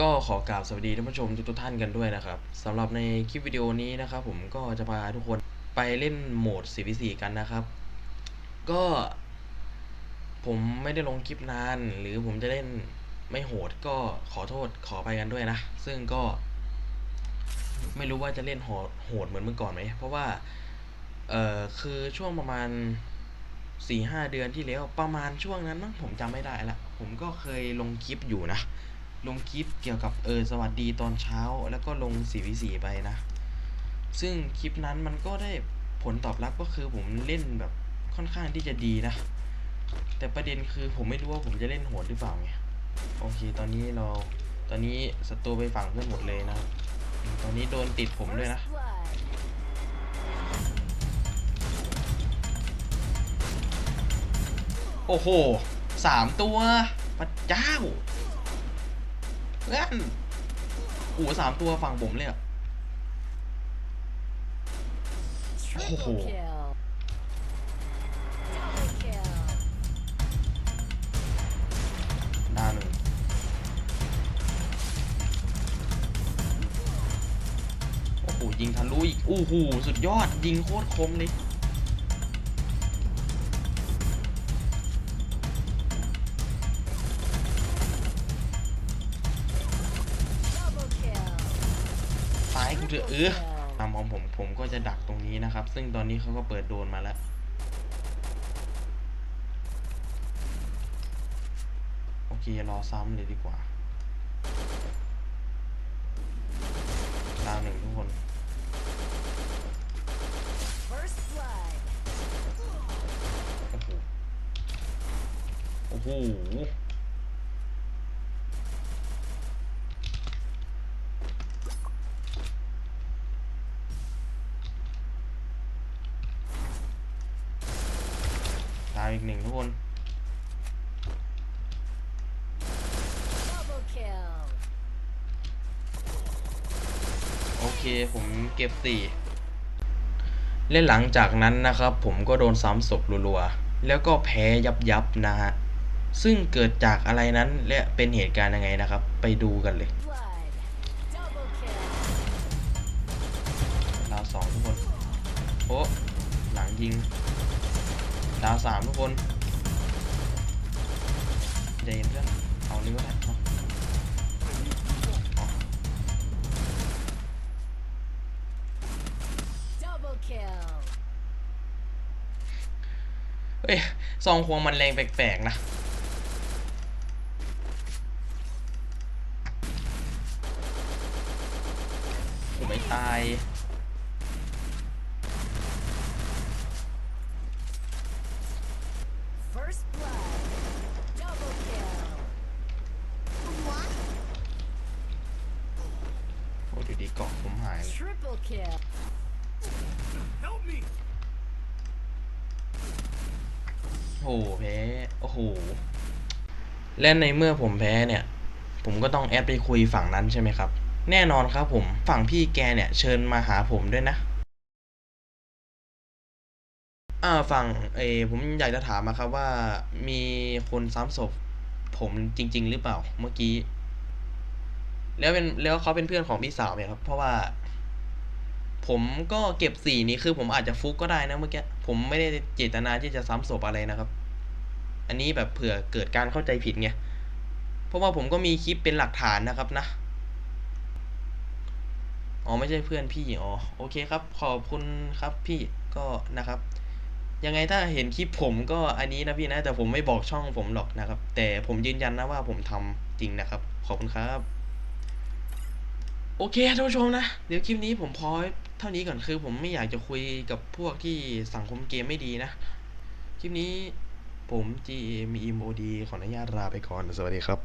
ก็ขอกราบสวัสดีท่านผู้ชมทุกๆท่านกันด้วยนะครับสำหรับในคลิปวิดีโอนี้นะครับผมก็จะพาทุกคนไปเล่นโหมด 4v4 กันนะครับ ก็ ผมไม่ได้ลงคลิปนาน หรือผมจะเล่นไม่โหดก็ขอโทษขอไปกันด้วยนะ ซึ่งก็ ไม่รู้ว่าจะเล่นโหดโหดเหมือนเมื่อก่อนไหม เพราะว่า เอ่อคือช่วงประมาณสี่ห้าเดือนที่แล้วประมาณช่วงนั้นมั้งผมจำไม่ได้ละผมก็เคยลงคลิปอยู่นะ ลงคลิปเกี่ยวกับเออสวัสดีตอนเช้า แล้วก็ลง 4v4 ไปนะ ซึ่งคลิปนั้นมันก็ได้ผลตอบรับก็คือผมเล่นแบบค่อนข้างที่จะดีนะ แต่ประเด็นคือผมไม่รู้ว่าผมจะเล่นโหดหรือเปล่าไงโอเค ตอนนี้เราตอนนี้ศัตรูไปฝั่งเพื่อนหมดเลยนะตอนนี้โดนติดผมด้วยนะโอ้โหสามตัวพระเจ้า เพื่อนโอ้โหสามตัวฝั่งผมเลยอะ Triple Oh. kill. Double kill. ดาวหนึ่งโอ้โหยิงทะลุอีกโอ้โหสุดยอดยิงโคตรคมเลย กูเถอะเออตามของผมผมก็จะดักตรงนี้นะครับ ซึ่งตอนนี้เขาก็เปิดโดนมาแล้วโอเครอซ้ำเลยดีกว่าดาวหนึ่งทุกคนโอ้โหโอ้โหาวอีกหนึ่งทุกคน Double kill. โอเคผมเก็บสี่เล่นหลังจากนั้นนะครับ ผมก็โดนซ้ำศพรัวๆ แล้วก็แพ้ยับยับๆนะฮะ ซึ่งเกิดจากอะไรนั้นและเป็นเหตุการณ์ยังไงนะครับ ไปดูกันเลย Blood. Double kill. ดาวสองทุกคน โอ้หลังยิง ดาวสามทุกคนใจเย็นเพื่อนเอานี้ก็ได้เนาะเอา Double kill. เฮ้ยซองควงมันแรงแปลกๆนะผมไม่ตาย First blood. Double kill. โอ้ดูดีเกาะ ผมหายเลย Triple kill. โอ้โหแพ้โอ้โหและในเมื่อผมแพ้เนี่ย ผมก็ต้องแอดไปคุยฝั่งนั้นใช่ไหมครับ แน่นอนครับผมฝั่งพี่แกเนี่ย เชิญมาหาผมด้วยนะอ่าฝั่งเออผมอยากจะถามนะครับว่ามีคนซ้ำศพผมจริง ๆ หรือเปล่าเมื่อกี้ แล้วเป็นแล้วเขาเป็นเพื่อนของพี่สาวไหมครับ เพราะว่า ผมก็เก็บสีนี้คือผมอาจจะฟุกก็ได้นะเมื่อกี้ผมไม่ได้เจตนาที่จะซ้ำศพอะไรนะครับ อันนี้แบบเผื่อเกิดการเข้าใจผิดไงเพราะว่าผมก็มีคลิปเป็นหลักฐานนะครับนะอ๋อไม่ใช่เพื่อนพี่อ๋อโอเคครับ ขอบคุณครับพี่ก็นะครับ ยังไงถ้าเห็นคลิปผมก็อันนี้นะพี่นะแต่ผมไม่บอกช่องผมหรอกนะครับ แต่ผมยืนยันนะว่าผมทำจริงนะครับ ขอบคุณครับ โอเคท่านผู้ชมนะ เดี๋ยวคลิปนี้ผมพอเท่านี้ก่อนคือ ผมไม่อยากจะคุยกับพวกที่สังคมเกมไม่ดีนะ คลิปนี้ผม GMEMOD ขออนุญาตลาไปก่อน สวัสดีครับ